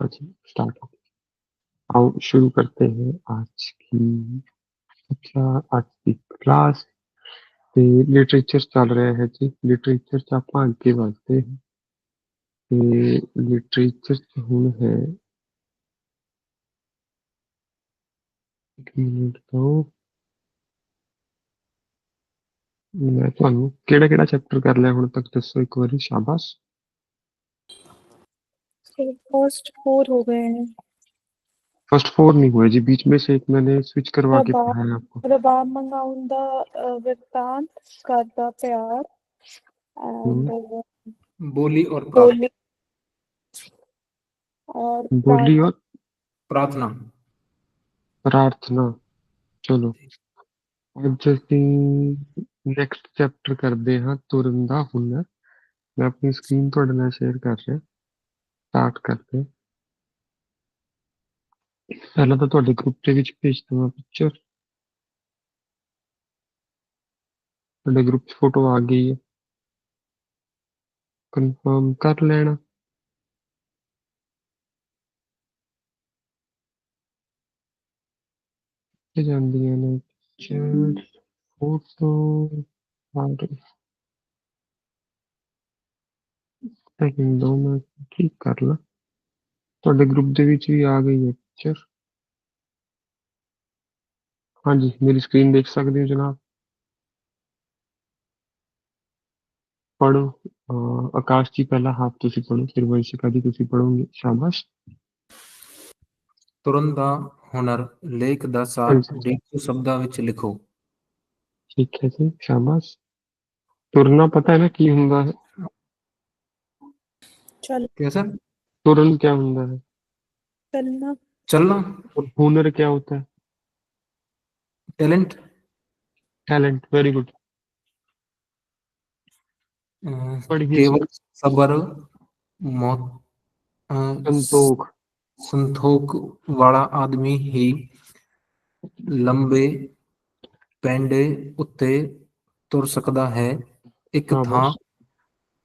अच्छा स्टार्ट हो आओ शुरू करते हैं आज की अच्छा आज की ਕਲਾਸ ਤੇ ਲਿਟਰੇਚਰ ਚੱਲ ਰਿਹਾ ਹੈ ਜੀ ਲਿਟਰੇਚਰ ਚ ਆਪਾਂ ਅੱਗੇ ਵਧਦੇ ਹਾਂ ਤੇ ਲਿਟਰੇਚਰ ਚ ਹੁਣ ਹੈ ਇੱਕ ਮਿੰਟ ਤੋਂ ਮੈਂ ਤੁਹਾਨੂੰ ਕਿਹੜਾ ਕਿਹੜਾ ਚੈਪਟਰ ਕਰ ਲਿਆ ਹੁਣ ਤੱਕ ਦੱਸੋ ਇੱਕ ਵਾਰੀ ਸ਼ਾਬਾਸ਼ फर्स्ट फोर हो गए हैं फर्स्ट फोर नहीं हुए जी बीच में से एक मैंने स्विच करवा के रबाब पढ़ाया आपको रबाब मंगाउन दा अ, वृत्तांत करदा प्यार एंड बोली और प्रार्थना बोली और बोली और प्रार्थना प्रार्थना ਚਲੋ ਅੱਜ ਅਸੀਂ ਨੈਕਸਟ ਚੈਪਟਰ ਕਰਦੇ ਹਾਂ ਤੁਰਨ ਦਾ ਹੁਨਰ ਮੈਂ ਆਪਣੀ ਸਕਰੀਨ ਤੁਹਾਡੇ ਨਾਲ ਸ਼ੇਅਰ ਕਰ ਰਿਹਾ ਸਟਾਰਟ ਕਰਦੇ ਹਾਂ। ਪਹਿਲਾਂ ਤਾਂ ਤੁਹਾਡੇ ਗਰੁੱਪ ਦੇ ਵਿੱਚ ਭੇਜ ਦਵਾਂ ਪਿਕਚਰ ਤੁਹਾਡੇ ਗਰੁੱਪ 'ਚ ਫੋਟੋ ਆ ਗਈ ਹੈ ਕਨਫਰਮ ਕਰ ਲੈਣਾ ਤੇ ਜਾਂਦੀਆਂ ਨੇ ਪਿਕਚਰ ਫੋਟੋ ਔਰ ਸੈਕਿੰਡ ਦੋ ਮੈਂ ਠੀਕ ਕਰ ਲਾਂ? ਤੁਹਾਡੇ ਗਰੁੱਪ ਦੇ ਵਿੱਚ ਵੀ ਆ ਗਈ ਹੈ ਪਿਕਚਰ ਹਾਂਜੀ ਮੇਰੀ ਸਕਰੀਨ ਦੇਖ ਸਕਦੇ ਹੋ ਜਨਾਬ? ਪੜੋ ਆਕਾਸ਼ ਜੀ ਪਹਿਲਾ ਹਾਫ ਤੁਸੀਂ ਪੜੋ ਫਿਰ ਵੰਸ਼ਿਕਾ ਜੀ ਤੁਸੀਂ ਪੜੋਗੇ ਸ਼ਾਬਾਸ਼। ਤੁਰਨ ਦਾ ਹੁਨਰ ਲੇਖ ਦਾ ਸਾਰ। 150 ਸ਼ਬਦਾਂ ਵਿੱਚ ਲਿਖੋ। ਠੀਕ ਹੈ ਜੀ ਸ਼ਾਬਾਸ਼। ਤੁਰਨਾ ਪਤਾ ਹੈ ਨਾ ਕੀ ਹੁੰਦਾ ਹੈ? चल कैसा ਤੁਰਨ क्या ਹੁੰਦਾ है चलना चलना और हुनर क्या होता है टैलेंट टैलेंट वेरी गुड पढ़िए केवल सबर मौत अ, संतोख संतोख वाला आदमी ही ਲੰਬੇ ਪੈਂਡੇ ਉੱਤੇ ਤੁਰ ਸਕਦਾ ਹੈ ਇੱਕ ਥਾਂ शाबाश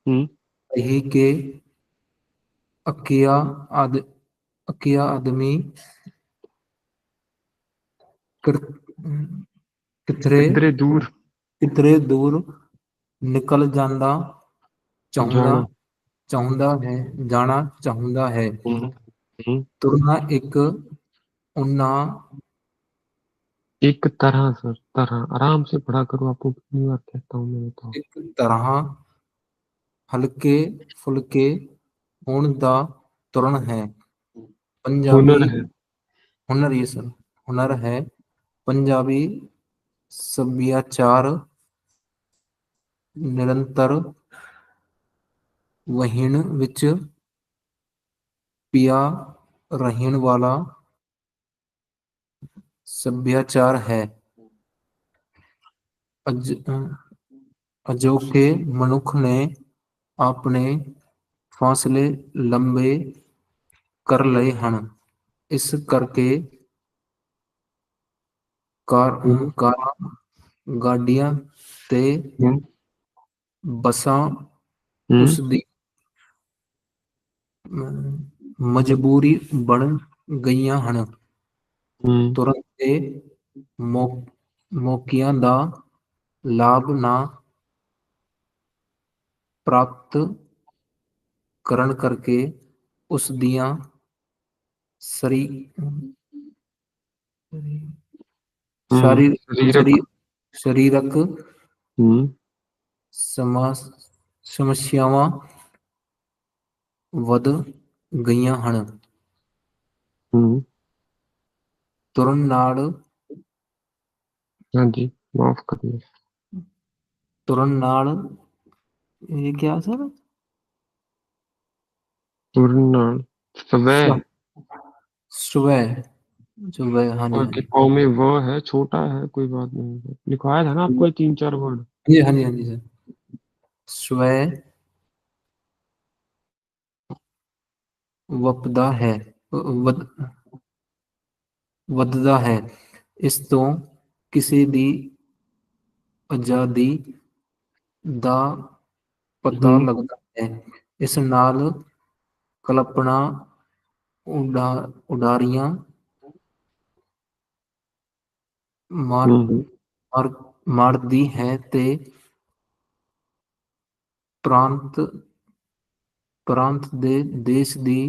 हम्म ਰਹੀ ਕਿ ਅਕਿਆ ਆਦ ਅਕਿਆ ਆਦਮੀ ਕਿਰ- ਕਿਧਰੇ किधरे दूर ਕਿਧਰੇ ਦੂਰ ਨਿਕਲ ਜਾਂਦਾ ਚਾਹੁੰਦਾ ਜਾਣਾ। ਚਾਹੁੰਦਾ ਹੈ ਜਾਣਾ ਚਾਹੁੰਦਾ ਹੈ हम्म हम्म। ਤੁਰਨਾ ਇੱਕ ਉਹਨਾਂ एक तरह सर तरह आराम से पढ़ा करो आपको कितनी बार कहता हूँ मैं बताओ ਇੱਕ ਤਰ੍ਹਾਂ ਹਲਕੇ ਫੁਲਕੇ ਹੋਣ ਦਾ ਤੁਰਨ ਹੈ। ਪੰਜਾਬੀ ਹੁਨਰ ਹੈ। ਹੁਨਰ ਹੀ ਸਰ ਹੁਨਰ ਹੈ। ਪੰਜਾਬੀ ਸੱਭਿਆਚਾਰ ਨਿਰੰਤਰ ਵਹਿਣ ਵਿੱਚ ਪਿਆ ਰਹਿਣ ਵਾਲਾ ਸੱਭਿਆਚਾਰ ਹੈ। ਅਜੋਕੇ ਮਨੁੱਖ ਨੇ ਆਪਣੇ ਫਾਸਲੇ ਲੰਬੇ ਕਰ ਲਏ ਹਨ। ਇਸ ਕਰਕੇ ਕਾਰ ਕਾਰਾਂ ਗਾਡੀਆਂ ਤੇ ਬਸਾਂ ਉਸ ਦੀ ਮਜਬੂਰੀ ਬਣ ਗਈਆਂ ਹਨ। ਤੁਰੰਤ ਤੇ ਮੌਕਿਆਂ ਦਾ ਲਾਭ ਨਾ ਪ੍ਰਾਪਤ ਕਰਨ ਕਰਕੇ ਉਸ ਦੀਆਂ ਸਰੀ ਸਾਰੀ ਸਰੀਰਕ ਹੂੰ। ਸਮਾਸ ਸਮੱਸਿਆਵਾਂ ਵਧ ਗਈਆਂ ਹਨ। ਹੂੰ। ਤੁਰਨ ਨਾਲ ਹਾਂਜੀ ਮਾਫ ਕਰੀਏ ਤੁਰਨ ਨਾਲ ਇਹ ਕੀ ਆ ਸਰ? तुरना स्वय सुबह सुबह हाँ जी और हाँ के जी पाव में व है छोटा है कोई बात नहीं है लिखवाया था ना आपको ये तीन चार वर्ड जी हाँ जी हाँ जी सर स्वय ਵਪਦਾ ਹੈ ਵਧ ਵੱਧਦਾ ਹੈ ਇਸ ਤੋਂ ਕਿਸੇ ਦੀ ਆਜ਼ਾਦੀ ਦਾ ਪਤਾ ਹਮ। ਲੱਗਦਾ ਹੈ ਇਸ ਨਾਲ ਕਲਪਨਾ उड़ा उडारियां ਮਾਰ हम्म ਮਾਰ ਮਾਰਦੀ ਹੈ ਤੇ ਪ੍ਰਾਂਤ ਪ੍ਰਾਂਤ ਦੇ ਦੇਸ਼ ਦੀ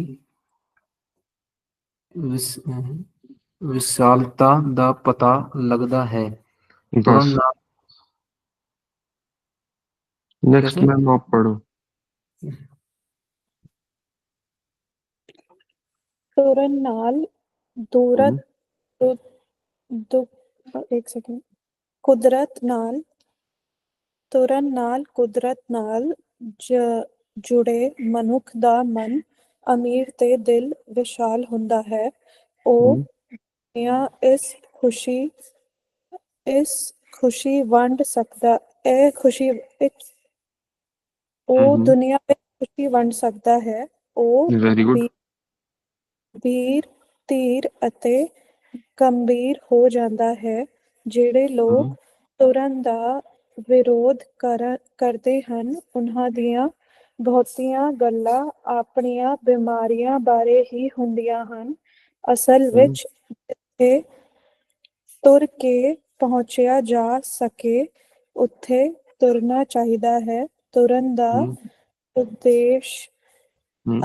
ਵਿਸ- ਵਿਸ਼ਾਲਤਾ ਦਾ ਪਤਾ ਲੱਗਦਾ ਹੈ ਤੁਰਨ बस ਨਾਲ नेक्स्ट कैसे? मैम आप पढ़ो ਤੁਰਨ ਨਾਲ ਦੂਰਤ ਦੁੱਖ ਇੱਕ ਸੈਕਿੰਡ ਕੁਦਰਤ ਨਾਲ ਤੁਰਨ ਨਾਲ ਕੁਦਰਤ ਨਾਲ ਜੁੜੇ ਮਨੁੱਖ ਦਾ ਮਨ ਅਮੀਰ ਤੇ ਦਿਲ ਵਿਸ਼ਾਲ ਹੁੰਦਾ ਹੈ। ਉਹ ਦੁਨੀਆ ਇਸ ਖੁਸ਼ੀ ਇਸ ਖੁਸ਼ੀ ਵੰਡ ਸਕਦਾ ਇਹ ਖੁਸ਼ੀ ਉਹ ਦੁਨੀਆ ਵਿੱਚ ਖੁਸ਼ੀ ਵੰਡ ਸਕਦਾ ਹੈ। ਉਹ ਵੈਰੀ ਗੁੱਡ ਵੀਰ ਧੀਰ ਅਤੇ ਗੰਭੀਰ ਹੋ ਜਾਂਦਾ ਹੈ ਜਿਹੜੇ ਲੋਕ ਤੁਰਨ ਦਾ ਵਿਰੋਧ ਕਰਦੇ ਹਨ ਉਹਨਾਂ ਦੀਆਂ ਬਹੁਤੀਆਂ ਗੱਲਾਂ ਆਪਣੀਆਂ ਬਿਮਾਰੀਆਂ ਬਾਰੇ ਹੀ ਹੁੰਦੀਆਂ ਹਨ। ਅਸਲ ਵਿੱਚ ਜਿੱਥੇ ਤੁਰ ਕੇ ਪਹੁੰਚਿਆ ਜਾ ਸਕੇ ਉੱਥੇ ਤੁਰਨਾ ਚਾਹੀਦਾ ਹੈ। ਤੁਰਨ ਦਾ ਉਦੇਸ਼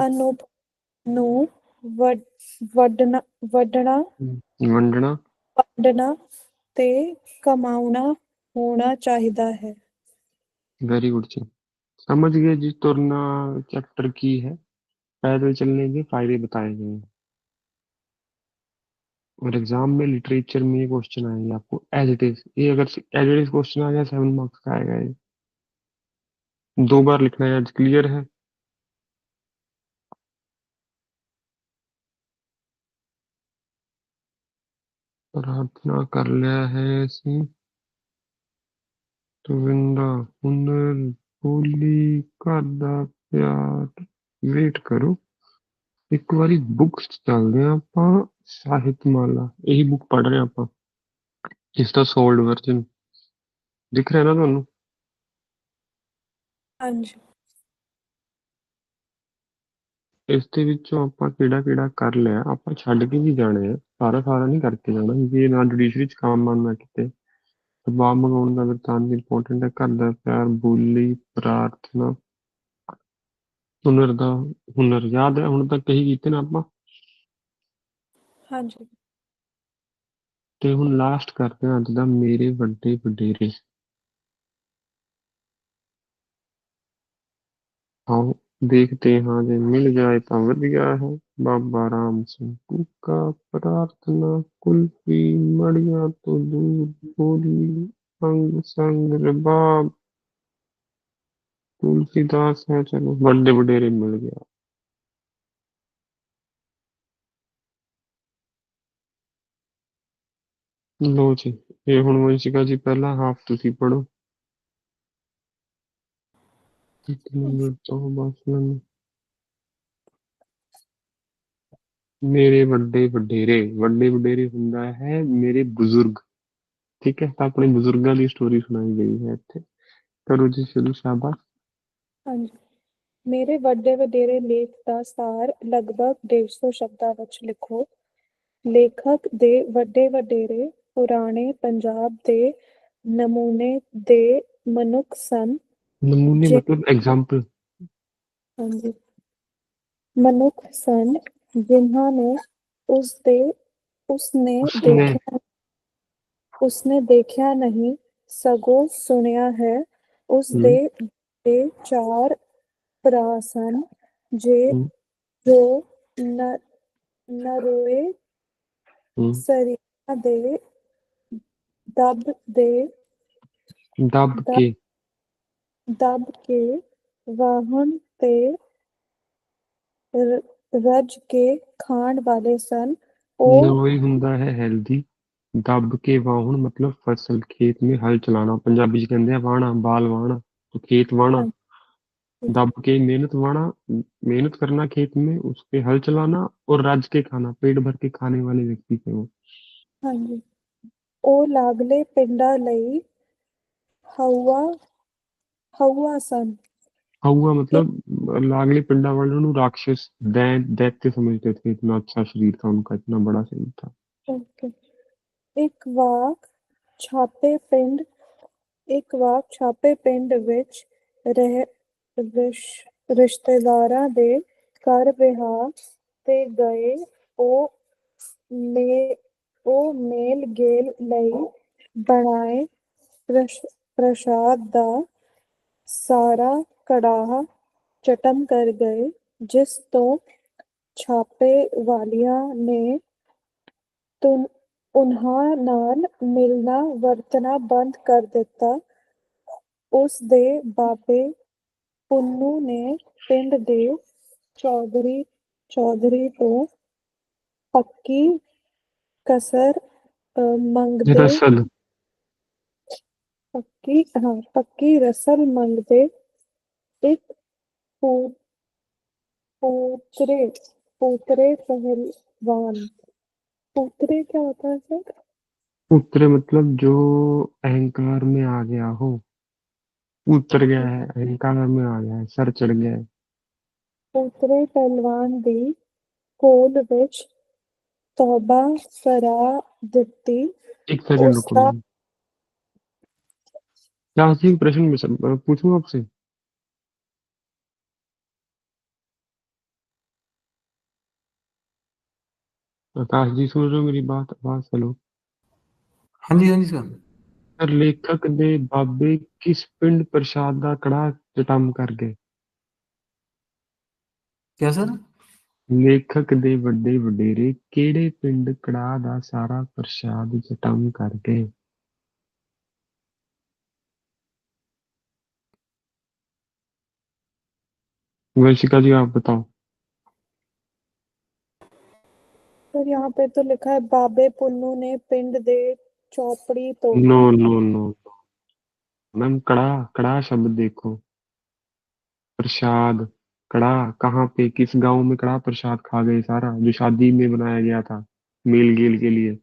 ਅਨੁਭਵ ਨੂੰ ਵੱਡਣਾ ਵੱਡਣਾ वंडना ਵੰਡਣਾ ਤੇ ਕਮਾਉਣਾ ਹੋਣਾ ਚਾਹੀਦਾ ਹੈ वेरी गुड जी समझ गए जी तुरना चैप्टर की है पैदल चलने के फायदे बताए गए हैं और एग्जाम में लिटरेचर में ये क्वेश्चन आएंगे आपको एज इट इज ये अगर एज इट इज क्वेश्चन आ गया सेवन मार्क्स का आएगा ये दो बार लिखना है आज क्लियर है ਪ੍ਰਾਰਥਨਾ ਕਰ ਲਿਆ ਹੈ ਅਸੀਂ। ਤਵਿੰਦਾ ਹੁਨਰ ਬੋਲੀ ਘਰ ਦਾ ਪਿਆਰ। ਵੇਟ ਕਰੋ। ਇੱਕ ਵਾਰੀ ਬੁੱਕਸ ਚੱਲਦੇ ਆ ਆਪਾਂ ਸਾਹਿਤਮਾਲਾ। ਇਹੀ ਬੁੱਕ ਪੜ੍ਹ ਰਹੇ ਆਪਾਂ ਇਸ ਦਾ ਸੋਲਡ ਵਰਜਨ ਦਿਖ ਰਿਹਾ ਨਾ ਤੁਹਾਨੂੰ? ਹਾਂਜੀ। ਇਸ ਦੇ ਵਿੱਚੋਂ ਆਪਾਂ ਕਿਹੜਾ ਕਿਹੜਾ ਕਰ ਲਿਆ ਆਪਾਂ ਛੱਡ ਕੇ ਵੀ ਜਾਣੇ ਆ। ਸਾਰਾ ਸਾਰਾ ਨਹੀਂ ਕਰਕੇ ਜਾਣਾ ਜੇ ਨਾ ਜੁਡੀਸ਼ਰੀ ਚ ਕੰਮ ਆਉਣਾ ਕਿਤੇ। ਦਬਾਅ ਮੰਗਾਉਣ ਦਾ ਵਰਤਾਨ ਇੰਪੋਰਟੈਂਟ ਹੈ। ਘਰ ਦਾ ਪਿਆਰ ਬੋਲੀ ਪ੍ਰਾਰਥਨਾ। ਹੁਨਰ ਦਾ ਹੁਨਰ। ਯਾਦ ਹੈ ਹੁਣ ਤੱਕ ਕਹੀ ਕੀਤੇ ਨਾ ਆਪਾਂ। ਹਾਂਜੀ। ਤੇ ਹੁਣ ਲਾਸਟ ਕਰਦੇ ਹਾਂ ਅੱਜ ਦਾ ਮੇਰੇ ਵੱਡੇ ਵਡੇਰੇ। ਆਓ। ਦੇਖਦੇ ਹਾਂ ਜੇ ਮਿਲ ਜਾਏ ਤਾਂ ਵਧੀਆ ਹੈ ਬਾਬਾ ਰਾਮ ਸਿੰਘ ਕੂਕਾ ਪ੍ਰਾਰਥਨਾ ਕੁਲਫੀ ਮੜੀਆਂ ਤੋਂ ਦੂਰ ਬੋਲੀ ਅੰਗ ਸੰਗ ਰਬਾਬ ਤੁਲਸੀਦਾਸ ਹੈ ਚਲੋ ਵੱਡੇ ਵਡੇਰੇ ਮਿਲ ਗਿਆ ਲੋ ਜੀ ਇਹ ਹੁਣ ਵੰਸ਼ਿਕਾ ਜੀ ਪਹਿਲਾ ਹਾਫ ਤੁਸੀਂ ਪੜੋ ਮੇਰੇ ਵੱਡੇ ਵਡੇਰੇ ਵੱਡੇ ਵਡੇਰੇ ਹੁੰਦਾ ਹੈ ਮੇਰੇ ਬਜ਼ੁਰਗ ਠੀਕ ਹੈ ਤਾਂ ਆਪਣੇ ਬਜ਼ੁਰਗਾਂ ਦੀ ਸਟੋਰੀ ਸੁਣਾਈ ਗਈ ਹੈ ਇੱਥੇ ਕਰੋ ਜੀ ਸ਼ੁਰੂ ਸ਼ਾਬਾਸ਼ ਹਾਂਜੀ ਮੇਰੇ ਵੱਡੇ ਵਡੇਰੇ ਲੇਖ ਦਾ ਸਾਰ ਲਗਭਗ 150 ਸ਼ਬਦਾਂ ਵਿੱਚ ਲਿਖੋ ਲੇਖਕ ਦੇ ਵੱਡੇ ਵਡੇਰੇ ਪੁਰਾਣੇ ਪੰਜਾਬ ਦੇ ਨਮੂਨੇ ਦੇ ਮਨੁੱਖ ਸਨ ਨਮੂਨੇ ਜੀ। ਮਤਲਬ ਐਗਜ਼ਾਮਪਲ ਹਾਂਜੀ ਮਨੁੱਖ ਸਨ ਜਿਨ੍ਹਾਂ ਨੂੰ ਉਸ ਦੇ ਉਸਨੇ ਉਸਨੇ। ਦੇਖਿਆ ਉਸਨੇ ਦੇਖਿਆ ਨਹੀਂ ਸਗੋਂ ਸੁਣਿਆ ਹੈ ਉਸ ਹਮ। ਦੇ ਦੇ ਚਾਰ ਭਰਾ ਸਨ ਜੇ ਹਮ। ਜੋ ਨ ਨਰੋਏ ਹਮ, ਸਰੀਰਾਂ ਦੇ ਦਬ ਦੇ ਦੱਬ ਦੱਬ- ਕੇ ਦਬ ਕੇ ਵਾਹਣ ਤੇ ਰ- ਰੱਜ ਕੇ ਖਾਣ ਵਾਲੇ ਸਨ ਉਹ ਨਰੋਈ ਹੁੰਦਾ ਹੈ ਹੈਲਦੀ ਦੱਬ ਕੇ ਵਾਹੁਣ ਮਤਲਬ ਫਸਲ ਖੇਤ में ਹਲ ਚਲਾਣਾ ਪੰਜਾਬੀ ਚ ਕਹਿੰਦੇ ਆ ਵਾਹਣਾ ਬਾਲ ਵਾਹਣਾ तो खेत वाहना दब के मेहनत वाहना मेहनत करना खेत में उस पे हल चलाना और रज के खाना पेट भर के खाने वाले व्यक्ति थे वो ਹਾਂਜੀ ਉਹ ਲਾਗਲੇ ਪਿੰਡਾਂ ਲਈ ਹਵਾ ਹਊਆ ਸਨ। ਹਊਆ मतलब लांगले पिंडा वालों ਨੂੰ राक्षस दैत दैत्य समझते थे इतना अच्छा शरीर था उनका इतना बड़ा शरीर था ओके ਇੱਕ ਵਾਰ ਛਾਪੇ ਪਿੰਡ ਇੱਕ ਵਾਰ ਛਾਪੇ ਪਿੰਡ ਵਿੱਚ ਰਹਿ ਰਿਸ਼ਤੇਦਾਰਾਂ ਦੇ ਘਰ ਵਿਆਹ ਤੇ ਗਏ। ਉਹ ਮੇ ਉਹ ਮੇਲ ਗੇਲ ਲਈ ਬਣਾਏ ਪ੍ਰਸ਼ਾਦ ਦਾ ਸਾਰਾ ਕੜਾਹ ਚਟਮ ਕਰ ਗਏ ਜਿਸ ਤੋਂ ਛਾਪੇ ਵਾਲਿਆਂ ਨੇ ਉਨ੍ਹਾਂ ਨਾਲ ਮਿਲਣਾ ਵਰਤਣਾ ਬੰਦ ਕਰ ਦਿੱਤਾ। ਉਸ ਦੇ ਬਾਬੇ ਪੁੰਨੂ ਨੇ ਪਿੰਡ ਦੇ ਚੌਧਰੀ ਚੌਧਰੀ ਤੋਂ ਪੱਕੀ ਕਸਰ ਅਹ, ਮੰਗਦੇ पक्की हाँ पक्की रसल मंग दे एक पूत, पूतरे पूतरे पहलवान। पूतरे क्या होता है सर? पुत्र मतलब जो अहंकार में आ गया हो। उतर गया है अहंकार में आ गया है सर चढ़ गया है। पुत्रे पहलवान दी कोल विच तौबा सरा दिती एक सेकंड रुको। क्या एक प्रश्न में सब पूछूं आपसे आकाश जी सुन रहे हो मेरी बात आवाज हेलो हाँ जी हाँ जी सर ਸਰ ਲੇਖਕ ਦੇ ਬਾਬੇ ਕਿਸ ਪਿੰਡ ਪ੍ਰਸ਼ਾਦ ਦਾ ਕੜਾ ਚਟਮ ਕਰ ਗਏ क्या सर ਲੇਖਕ ਦੇ ਵੱਡੇ ਵਡੇਰੇ ਕਿਹੜੇ ਪਿੰਡ ਕੜਾ ਦਾ ਸਾਰਾ ਪ੍ਰਸ਼ਾਦ ਚਟਮ ਕਰ ਗਏ वंशिका जी आप बताओ। सर यहाँ पे तो लिखा है बाबे पुन्नू ने पिंड दे चौपड़ी तो नो नो नो मैम कड़ा कड़ा शब्द देखो। प्रसाद कड़ा कहाँ पे किस गाँव में कड़ा प्रसाद खा गए सारा जो शादी में बनाया गया था मेल गेल के लिए।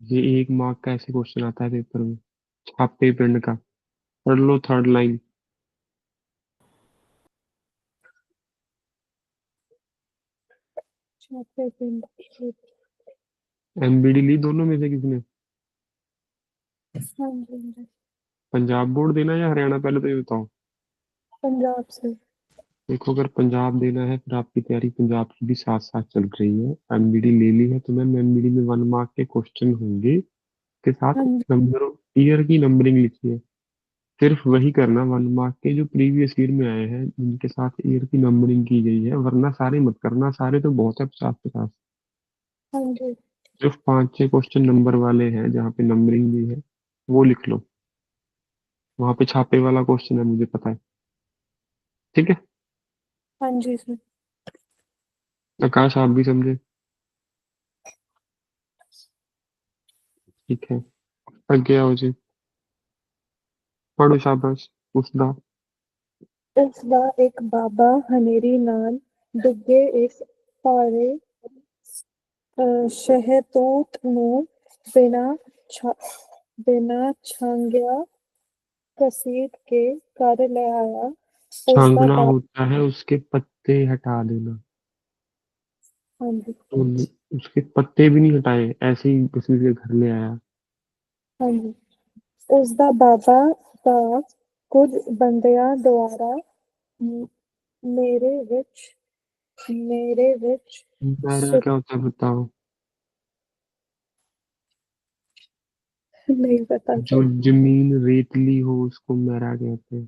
ये एक मार्क का ऐसे क्वेश्चन आता है पेपर में छापे पिंड का पढ़ लो थर्ड लाइन एमबीडी ली दोनों में से किसने? हाँ हाँ पंजाब बोर्ड देना या हरियाणा? पहले तो ये बताओ। पंजाब से। देखो अगर पंजाब देना है फिर आपकी तैयारी पंजाब की भी साथ साथ चल रही है। एमबीडी ले ली है तो मैम एमबीडी में वन मार्क के क्वेश्चन होंगे। के साथ हाँ जी। नंबर ईयर की नंबरिंग लिखी है। सिर्फ़ वही करना वन मार्क के जो प्रीवियस ईयर में आए हैं जिनके साथ ईयर की नंबरिंग की गई है। वरना सारे मत करना सारे तो बहुत है पचास पचास हाँ जी। सिर्फ़ पाँच छह क्वेश्चन नंबर वाले हैं जहाँ पे नंबरिंग भी है वो लिख लो। वहाँ पे छापे वाला क्वेश्चन है मुझे पता है। ठीक है? हाँ जी सर आकाश आप भी समझे ठीक है ਅੱਗੇ ਆਓ ਜੀ ਪੜੋ ਸ਼ਾਬਾਸ਼ ਉਸ ਦਾ ਉਸ ਦਾ ਇੱਕ ਬਾਬਾ ਹਨੇਰੀ ਨਾਲ ਡੁੱਗੇ ਇੱਕ ਭਾਰੇ ਅਹ, ਸ਼ਹਿਤੂਤ ਨੂੰ ਬਿਨਾ ਛਾ ਬਿਨਾ ਛਾਂਗਿਆ ਕਸੀਦ ਕੇ ਕਰ ਲੈ ਆਇਆ ਉਸ ਦਾ छांगना बा- होता है उसके पत्ते हटा देना हाँ जी तो उसके पत्ते भी नहीं हटाए ऐसे ही किसी के घर ले आया हाँ जी ਉਸ ਦਾ ਬਾਬਾ ਦਾ ਕੁਝ ਬੰਦਿਆਂ ਦੁਆਰਾ ਮ- ਮੇਰੇ ਵਿੱਚ ਮੇਰੇ ਵਿੱਚ मैरा क्या होता है बताओ नहीं पता जो जमीन रेतली हो उसको मैरा कहते हैं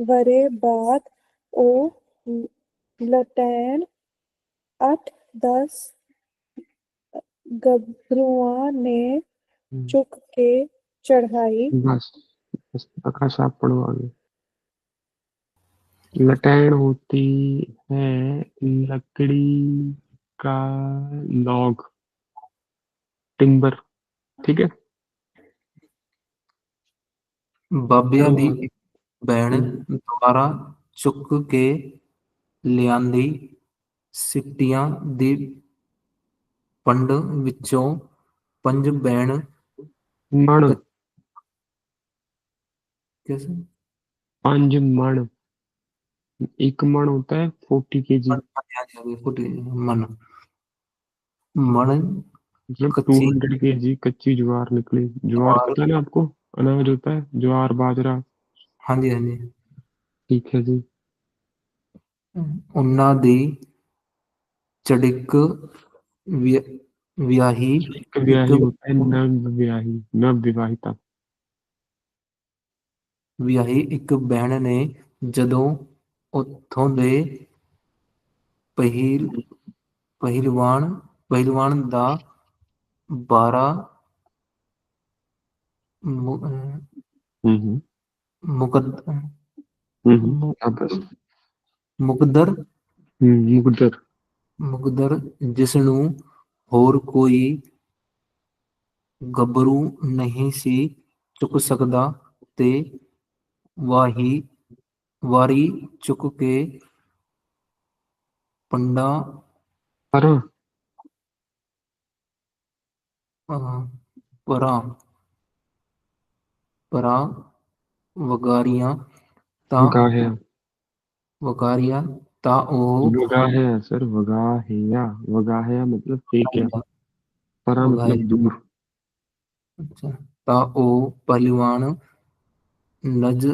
वरे बात ओ लटैन अठ दस गबरुआ ने हम्म। चुक के चढ़ाई। बस आकाश आप पढ़ो आगे। लटैन होती है लकड़ी का लॉग टिंबर ठीक है? बब्या भी एक ਹਮ। ਇੱਕ ਭੈਣ ਦੁਆਰਾ ਚੁੱਕ ਕੇ ਲਿਆਂਦੀ ਸਿੱਟੀਆਂ ਦੀ ਪੰਡ ਵਿੱਚੋਂ ਪੰਜ ਬੈਣ मण ਕਿਸ पांच मण एक मण होता है फोर्टी के जी ਮਨ ਮਨ मतलब टू कच्ची- हंड्रेड के जी कच्ची ज्वार निकली ज्वार ज्वार- पता है ना आपको अनाज होता है ज्वार बाजरा ਹਾਂਜੀ ਹਾਂਜੀ। ਠੀਕ ਹੈ ਜੀ। ਉਹਨਾਂ ਦੀ ਚੜਿਕ ਵਿਆਹੀ ਇੱਕ ਵਿਆਹੀ ਅਤੇ ਵਿਆਹੀ ਨਵ ਵਿਆਹੀ ਇੱਕ ਬਹਿਣ ਨੇ ਜਦੋਂ ਉੱਥੋਂ ਦੇ ਪਹਿਲ ਪਹਿਲਵਾਨ ਪਹਿਲਵਾਨ ਦਾ 12 ਹੂੰ ਹੂੰ। ਮੁਕੱਦਰ। ਮੁਕੱਦਰ। ਮੁਕੱਦਰ ਜਿਸ ਨੂੰ ਹੋਰ ਕੋਈ ਗੱਭਰੂ ਨਹੀਂ ਸੀ ਚੁੱਕ ਸਕਦਾ ਤੇ ਵਾਹੀ ਵਾਰੀ ਚੁੱਕ ਕੇ ਪੰਡਾ ਪਰ। ਪਰਾਂ ਪਰਾਂ ਵਗਾਰੀਆਂ ਤਾਂ ਵਗਾਹਿਆ ਵਗਾਰੀਆਂ ਤਾਂ ਉਹ ਵਗਾਹਿਆ ਸਰ ਵਗਾਹਿਆ। ਵਗਾਹਿਆ ਮਤਲਬ ਠੀਕ ਹੈ ਪਰਾਂ ਮਤਲਬ ਦੂਰ। ਅੱਛਾ। ਤਾਂ ਉਹ ਪਹਿਲਵਾਨ ਨਜ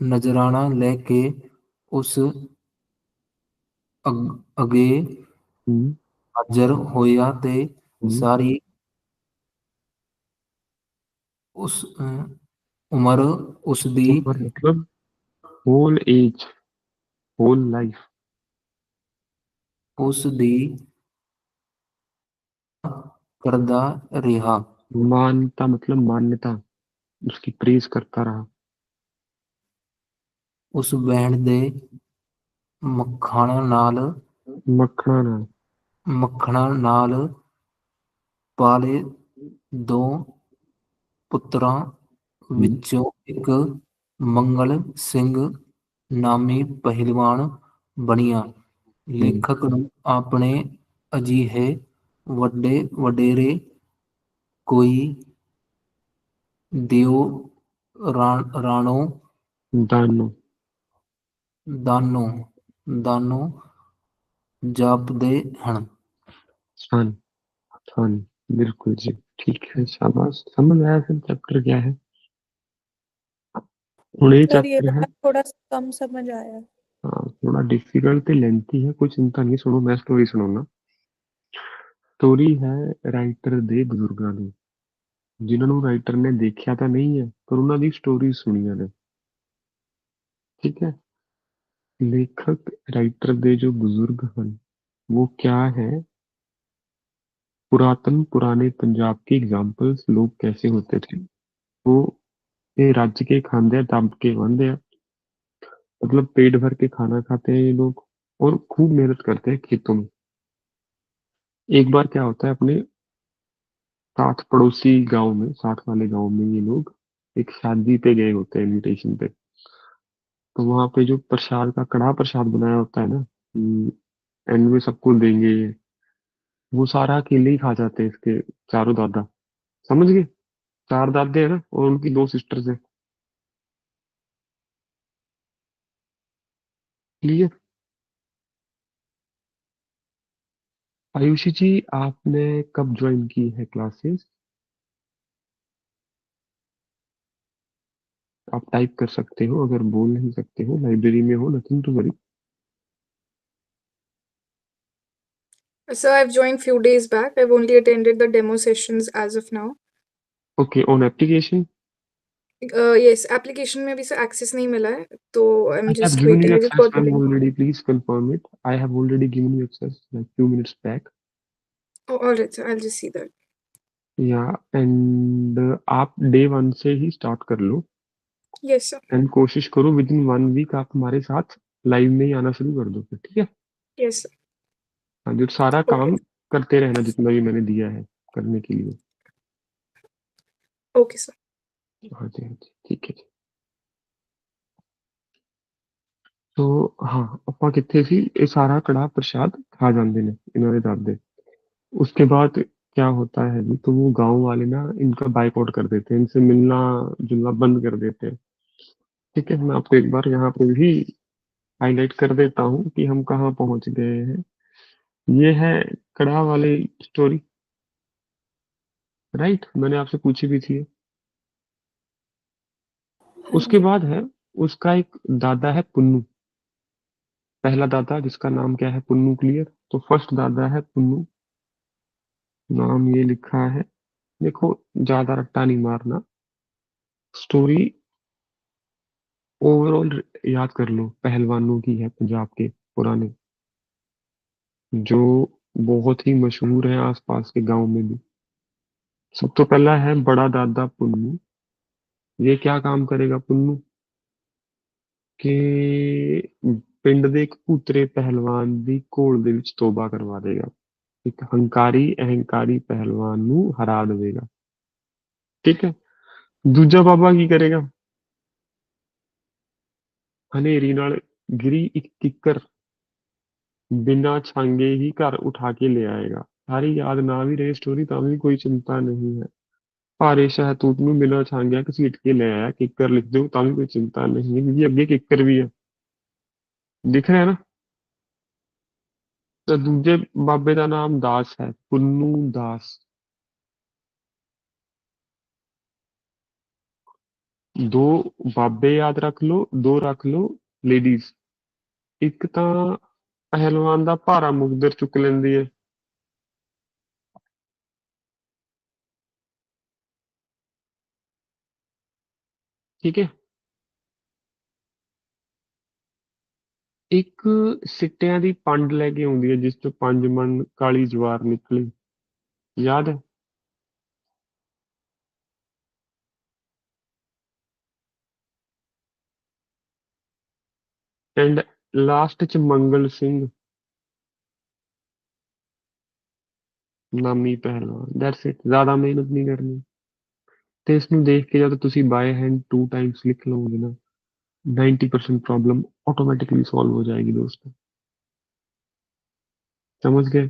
ਨਜ਼ਰਾਣਾ ਲੈ ਕੇ ਉਸ ਅਗੇ ਹਾਜ਼ਰ ਹੋਇਆ ਤੇ ਸਾਰੀ ਉਸ ਉਮਰ ਉਸ ਦੀ उम्र मतलब होल एज होल लाइफ ਉਸ ਦੀ ਕਰਦਾ ਰਿਹਾ मानता मतलब मान्यता उसकी प्रेज करता रहा ਉਸ ਬੈਣ ਦੇ ਮੱਖਣ ਨਾਲ मक्खना नाल ਮੱਖਣਾ ਨਾਲ ਪਾਲੇ ਦੋ ਪੁੱਤਰਾਂ ਵਿੱਚੋਂ ਇੱਕ ਮੰਗਲ ਸਿੰਘ ਨਾਮੀ ਪਹਿਲਵਾਨ ਬਣਿਆ ਲੇਖਕ ਨੂੰ ਆਪਣੇ ਅਜਿਹੇ ਵੱਡੇ ਵਡੇਰੇ ਕੋਈ ਦਿਓ ਰਾ- ਰਾਣੋ दानो ਦਾਨੋ ਦਾਨੋ ਜਾਪਦੇ ਹਨ सन सन बिल्कुल जी ठीक है शाबाश समझ आया फिर चैप्टर क्या है ਹੁਣ ਇਹ सर ये चैप्टर तो है मैं थोड़ा सा कम समझ आया हाँ थोड़ा डिफिकल्ट ਤੇ ਲੈਂਥੀ ਹੈ ਕੋਈ ਚਿੰਤਾ ਨਹੀਂ ਸੁਣੋ ਮੈਂ ਸਟੋਰੀ ਸੁਣਾਉਣਾ ਸਟੋਰੀ ਹੈ ਰਾਈਟਰ ਦੇ ਬਜ਼ੁਰਗਾਂ ਦੀ ਜਿਨ੍ਹਾਂ ਨੂੰ ਰਾਈਟਰ ਨੇ ਦੇਖਿਆ ਤਾਂ ਨਹੀਂ ਹੈ ਪਰ ਉਹਨਾਂ ਦੀ ਸਟੋਰੀ ਸੁਣੀਆਂ ਨੇ ठीक है लेखक राइटर दे जो बुजुर्ग हैं वो क्या है पुरातन पुराने पंजाब के एग्जाम्पल्स लोग कैसे होते थे वो ये राज्य के खांदे दब के बंदे मतलब पेट भर के खाना खाते हैं ये लोग और खूब मेहनत करते हैं खेतों में। एक बार क्या होता है, अपने साथ पड़ोसी गाँव में साथ वाले गाँव में ये लोग एक शादी पे गए होते हैं इन्विटेशन पे। तो वहाँ पे जो प्रसाद का कड़ा प्रसाद बनाया होता है ना एंड में सबको देंगे। वो सारा अकेले ही खा जाते हैं इसके चारों दादा। समझ गए? चार दादे हैं ना और उनकी दो सिस्टर्स हैं क्लियर आयुषी जी, आपने कब ज्वाइन की है क्लासेस आप टाइप कर सकते हो, अगर बोल नहीं सकते हो लाइब्रेरी में हो nothing to worry So I've joined few days back. I've only attended the demo sessions as of now. Okay on application yes application में अभी से एक्सेस नहीं मिला है तो I am just waiting for already please confirm it I have already given you access like 2 minutes back alright sir I will just see that या and आप day 1 से ही स्टार्ट कर लो। यस सर एंड कोशिश करो with in 1 week आप हमारे साथ live में ही आना शुरू कर दो फिर ठीक है? यस सर हाँ जो सारा काम करते रहना जितना भी मैंने दिया है करने के लिए। Okay, sir. हाँ जी हाँ जी ਠੀਕ ਹੈ ਜੀ ਤੋ ਹਾਂ ਆਪਾਂ ਕਿੱਥੇ ਸੀ ਇਹ ਸਾਰਾ ਕੜਾ प्रसाद खा ਜਾਂਦੇ ਨੇ ਇਹਨਾਂ ਦੇ ਦਾਦੇ उसके बाद क्या होता है जी तो वो गांव वाले ना इनका बाइकआउट कर देते हैं इनसे मिलना जुलना बंद कर देते हैं ठीक है मैं आपको एक बार यहाँ पे भी हाईलाइट कर देता हूँ कि हम कहाँ पहुंच गए हैं ये है कड़ा वाली स्टोरी राइट मैंने आपसे पूछी भी थी। उसके बाद है, उसका एक दादा है पुन्नू। पहला दादा, जिसका नाम क्या है पुन्नू क्लियर तो फ़र्स्ट दादा है पुन्नू। नाम ये लिखा है। देखो, ज़्यादा रट्टा नहीं मारना। स्टोरी ओवरऑल याद कर लो, पहलवानों की है पंजाब के पुराने। जो बहुत ही मशहूर है आसपास के गाँव में भी। सब तो पहला है बड़ा दादा पुन्नू ये क्या काम करेगा पुन्नू ਕਿ ਪਿੰਡ ਦੇ ਇੱਕ ਭੂਤਰੇ ਪਹਿਲਵਾਨ ਦੀ ਘੋਲ ਦੇ ਵਿੱਚ ਤੋਬਾ ਕਰਵਾ ਦੇਗਾ ਇੱਕ ਹੰਕਾਰੀ ਅਹੰਕਾਰੀ ਪਹਿਲਵਾਨ ਨੂੰ ਹਰਾ ਦੇਵੇਗਾ ਠੀਕ ਹੈ ਦੂਜਾ ਬਾਬਾ ਕੀ ਕਰੇਗਾ ਹਨੇਰੀ ਨਾਲ ਗਿਰੀ ਇੱਕ ਕਿੱਕਰ ਬਿਨਾਂ ਛਾਂਗੇ ਹੀ ਘਰ ਉਠਾ ਕੇ ਲੈ ਆਏਗਾ ਸਾਰੀ ਯਾਦ ਨਾ ਵੀ ਰਹੇ ਸਟੋਰੀ ਤਾਂ ਵੀ ਕੋਈ ਚਿੰਤਾ ਨਹੀਂ ਹੈ। ਭਾਰੇ ਸ਼ਹਿਤੂਤ ਨੂੰ ਬਿਨਾਂ ਛਾਂਗਿਆ ਘਸੀਟ ਕੇ ਲੈ ਆਇਆ, ਕਿੱਕਰ ਲਿਖ ਦਿਓ, ਤਾਂ ਵੀ ਕੋਈ ਚਿੰਤਾ ਨਹੀਂ ਹੈ, ਕਿਉਂਕਿ ਅੱਗੇ ਕਿੱਕਰ ਵੀ ਹੈ। ਦਿਖ ਰਿਹਾ ਨਾ? ਤਾਂ ਦੂਜੇ ਬਾਬੇ ਦਾ ਨਾਮ ਦਾਸ ਹੈ, ਪੁੰਨੂ ਦਾਸ। ਦੋ ਬਾਬੇ ਯਾਦ ਰੱਖ ਲਓ, ਦੋ ਰੱਖ ਲਓ ਲੇਡੀਜ਼ ਇੱਕ ਤਾਂ ਪਹਿਲਵਾਨ ਦਾ ਭਾਰਾ ਮੁਕਦਰ ਚੁੱਕ ਲੈਂਦੀ ਹੈ। ਠੀਕ ਹੈ ਇੱਕ ਸਿੱਟਿਆਂ ਦੀ ਪੰਡ ਲੈ ਕੇ ਆਉਂਦੀ ਹੈ ਜਿਸ ਤੋਂ ਪੰਜ ਮਣ ਕਾਲੀ ਜਵਾਰ ਨਿਕਲੀ ਯਾਦ ਹੈ ਐਂਡ ਲਾਸਟ ਚ ਮੰਗਲ ਸਿੰਘ ਨਾਮੀ ਪਹਿਲਵਾਨ ਦੈਟਸ ਇਟ ਜ਼ਿਆਦਾ ਮਿਹਨਤ ਨਹੀਂ ਕਰਨੀ ਤੇ ਇਸ ਨੂੰ ਦੇਖ ਕੇ ਜਦ ਤੁਸੀਂ ਬਾਏ ਹੈਂਡ ਟੂ ਟਾਈਮਸ ਲਿਖ ਲਓਗੇ ਨਾ 90% प्रॉब्लम ऑटोमेटिकली सॉल्व हो जाएगी दोस्तों समझ गए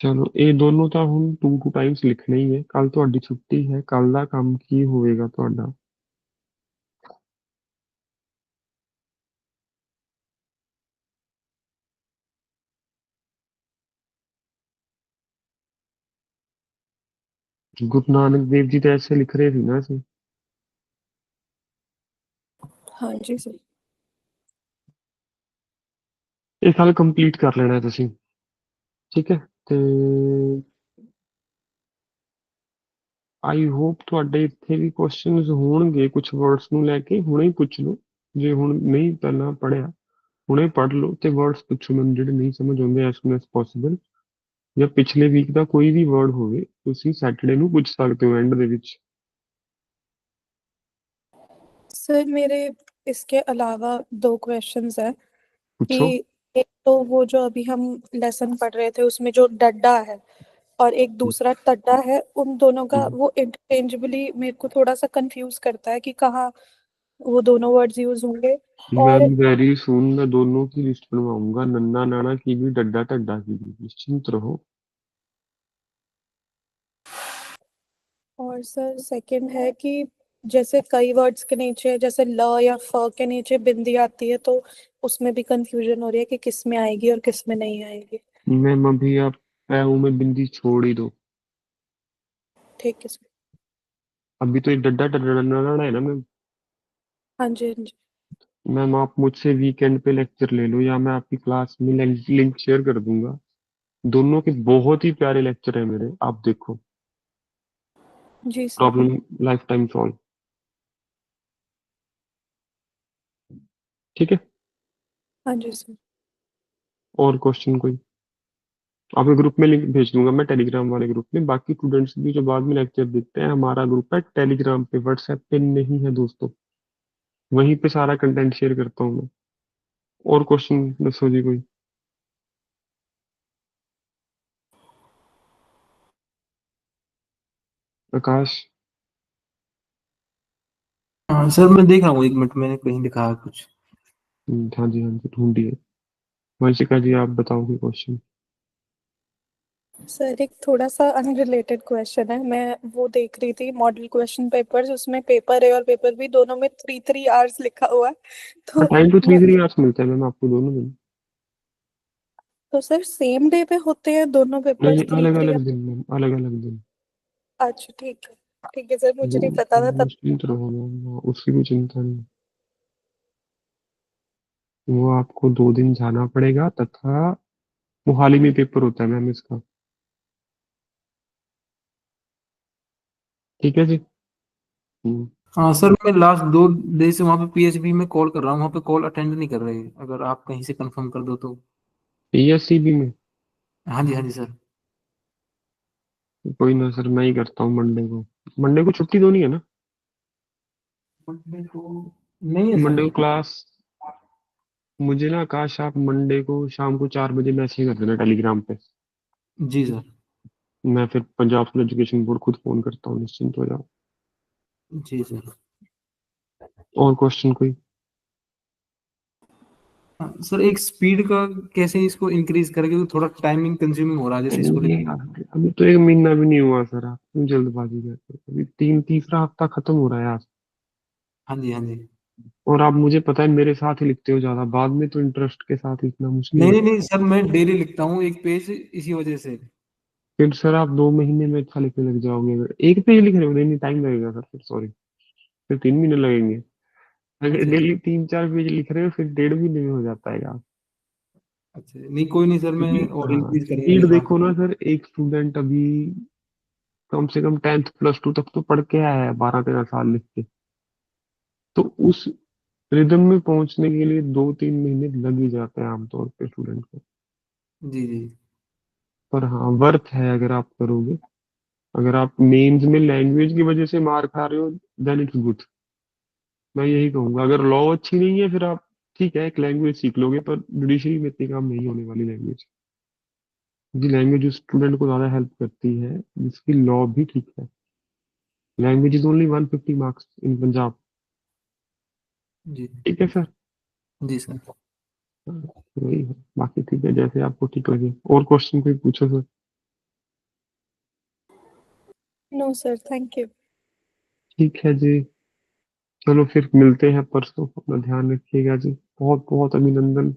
ਚਲੋ ਇਹ ਦੋਨੋਂ ਤਾਂ ਹੁਣ ਟੂ ਟੂ ਟਾਈਮਸ ਲਿਖਣੇ ਹੀ ਹੈ ਕੱਲ ਤੁਹਾਡੀ ਛੁੱਟੀ ਹੈ ਕੱਲ ਦਾ ਕੰਮ ਕੀ ਹੋਵੇਗਾ ਤੁਹਾਡਾ ਗੁਰੂ ਨਾਨਕ ਦੇਵ ਜੀ ਤਾਂ ਐਸੇ ਲਿਖ ਰਹੇ ਸੀ ਨਾ ਸੀ ਹਾਂਜੀ ਸਰ ਇਹ ਸਾਲ ਕੰਪਲੀਟ ਕਰ ਲੈਣਾ ਤੁਸੀਂ। ਠੀਕ ਹੈ ਤੇ ਆਈ ਹੋਪ ਤੁਹਾਡੇ ਇੱਥੇ ਵੀ ਕੁਐਸਚਨਸ ਹੋਣਗੇ ਕੁਝ ਵਰਡਸ ਨੂੰ ਲੈ ਕੇ ਹੁਣੇ ਹੀ ਪੁੱਛ ਲਓ। ਜੇ ਹੁਣ ਨਹੀਂ ਪਹਿਲਾਂ ਪੜਿਆ ਹੁਣੇ ਪੜ ਲਓ ਤੇ ਵਰਡਸ ਪੁੱਛੋ ਮੈਨੂੰ ਜਿਹੜੇ ਨਹੀਂ ਸਮਝ ਆਉਂਦੇ ਐਸ ਸੂਨ ਪੋਸੀਬਲ ਜਾਂ ਪਿਛਲੇ ਵੀਕ ਦਾ ਕੋਈ ਵੀ ਵਰਡ ਹੋਵੇ ਤੁਸੀਂ ਸੈਟਰਡੇ ਨੂੰ ਪੁੱਛ ਸਕਦੇ ਹੋ ਐਂਡ ਦੇ ਵਿੱਚ सर मेरे इसके अलावा दो क्वेश्चंस हैं कि ਪੁੱਛੋ एक तो वो जो अभी हम लेसन पढ़ रहे थे उसमें जो डड्डा है और एक दूसरा टड्डा है उन दोनों का हम्म। वो इंटरचेंजेबली मेरे को थोड़ा सा कंफ्यूज करता है कि कहाँ वो दोनों वर्ड्स यूज़ होंगे। मैं और वेरी सुन मैं दोनों की लिस्ट बनवाऊँगा। नन्ना नाना की भी डड्डा टड्डा की भी। निश्चिंत रहो। और सर सेकंड है कि जैसे कई वर्ड्स के नीचे जैसे ल या फ के नीचे बिंदी आती है तो उसमें भी कंफ्यूजन हो रही है कि किसमें आएगी और किसमें नहीं आएगी। मैम अभी आप पैरों में बिंदी छोड़ ही दो। ठीक है सर अभी तो ये डड्डा टड्डा नाना है ना मैम? हाँ जी हाँ जी। मैम आप मुझसे वीकेंड पे लेक्चर ले लो या मैं आपकी क्लास में लिंक लिंक शेयर कर दूँगा। दोनों के बहुत ही प्यारे लेक्चर है मेरे आप देखो। जी sir. Problem life time solve ठीक है? हाँ जी सर। और क्वेश्चन कोई? आपके ग्रुप में लिंक भेज दूँगा मैं टेलीग्राम वाले ग्रुप में। बाकी स्टूडेंट्स भी जो बाद में लेक्चर देखते हैं हमारा ग्रुप है टेलीग्राम पे व्हाट्सएप पे नहीं है दोस्तों। वहीं पे सारा कंटेंट शेयर करता हूँ मैं। और क्वेश्चन दसो जी कोई। आकाश हाँ सर मैं देख रहा हूँ एक मिनट मैंने कहीं है कुछ। हम्म, हाँ जी हाँ जी ढूंढिए। वंशिका जी आप बताओगे क्वेश्चन सर एक थोड़ा सा अनरिलेटेड क्वेश्चन है। मैं वो देख रही थी मॉडल क्वेश्चन पेपर्स उसमें पेपर ए और पेपर बी दोनों में थ्री थ्री आवर्स लिखा हुआ है। तो time two three three hours मिलता है मैम आपको दोनों दिन तो सर सेम डे पे होते हैं दोनों थ्री अलग अलग दिन मैम अलग अलग दिन। अच्छा ठीक है। ठीक है सर मुझे नहीं पता था तब। हाँ, उसकी कोई चिंता नहीं। वो आपको दो दिन जाना पड़ेगा तथा मोहाली में पेपर होता है मैम इसका। ठीक है जी। हाँ सर मैं लास्ट दो डे से वहाँ पे पीएचबी में कॉल कर रहा हूँ वहाँ पे कॉल अटेंड नहीं कर रहे अगर आप कहीं से कंफर्म कर दो तो। PSCB में? हाँ जी हाँ जी सर। कोई ना सर मैं ही करता हूँ मंडे को। मंडे को छुट्टी तो नहीं है ना? मंडे को नहीं है मंडे को क्लास मुझे ना आकाश आप मंडे को शाम को चार बजे मैसेज कर देना टेलीग्राम पे। जी सर। मैं फिर पंजाब स्कूल एजुकेशन बोर्ड खुद फ़ोन करता हूँ निश्चिंत हो जाओ। जी सर और क्वेश्चन कोई? हाँ, सर एक स्पीड का कैसे इसको इंक्रीज करें? क्योंकि थोड़ा टाइमिंग कंज्यूमिंग हो रहा है जैसे इसको ये लेके। अभी तो एक महीना भी नहीं हुआ सर आप क्यों जल्दबाजी करते हो। अभी तीन तीसरा हफ़्ता खत्म हो रहा है आज। हाँ जी हाँ जी। और आप मुझे पता है मेरे साथ ही लिखते हो ज़्यादा बाद में तो इंटरेस्ट के साथ लिखना मुश्किल नहीं नहीं सर मैं डेली लिखता हूँ एक पेज इसी वजह से। फिर सर आप दो महीने में अच्छा लिखने लग जाओगे। अगर एक पेज लिख रहे हो नहीं टाइम लगेगा सर फिर सॉरी फिर तीन महीने लगेंगे। अगर डेली तीन चार पेज लिख रहे हो फिर डेढ़ महीने में हो जाता है यार। अच्छा नहीं कोई नहीं सर मैं और इंक्रीज करेंगे स्पीड देखो ना सर एक स्टूडेंट अभी कम से कम टेंथ प्लस टू तक तो पढ़ के आया है बारह तेरह साल लिख के। तो उस रिदम में पहुँचने के लिए दो तीन महीने लग ही जाते हैं आमतौर पे स्टूडेंट को। जी जी। पर हाँ वर्थ है अगर आप करोगे। अगर आप मेंस में लैंग्वेज की वजह से मार खा रहे हो देन इट्स गुड मैं यही कहूँगा अगर लॉ अच्छी नहीं है फिर आप ठीक है एक लैंग्वेज सीख लोगे पर जुडिशरी में इतनी काम नहीं होने वाली लैंग्वेज जी लैंग्वेज उस स्टूडेंट को ज़्यादा हेल्प करती है जिसकी लॉ भी ठीक है। Language is only 150 marks in Punjab जी। ठीक है सर जी सर। वही है बाकी ठीक है जैसे आपको ठीक लगे। और क्वेश्चन कोई पूछो sir? No sir thank you ठीक है जी। चलो फिर मिलते हैं परसों अपना ध्यान रखिएगा जी। बहुत बहुत अभिनंदन।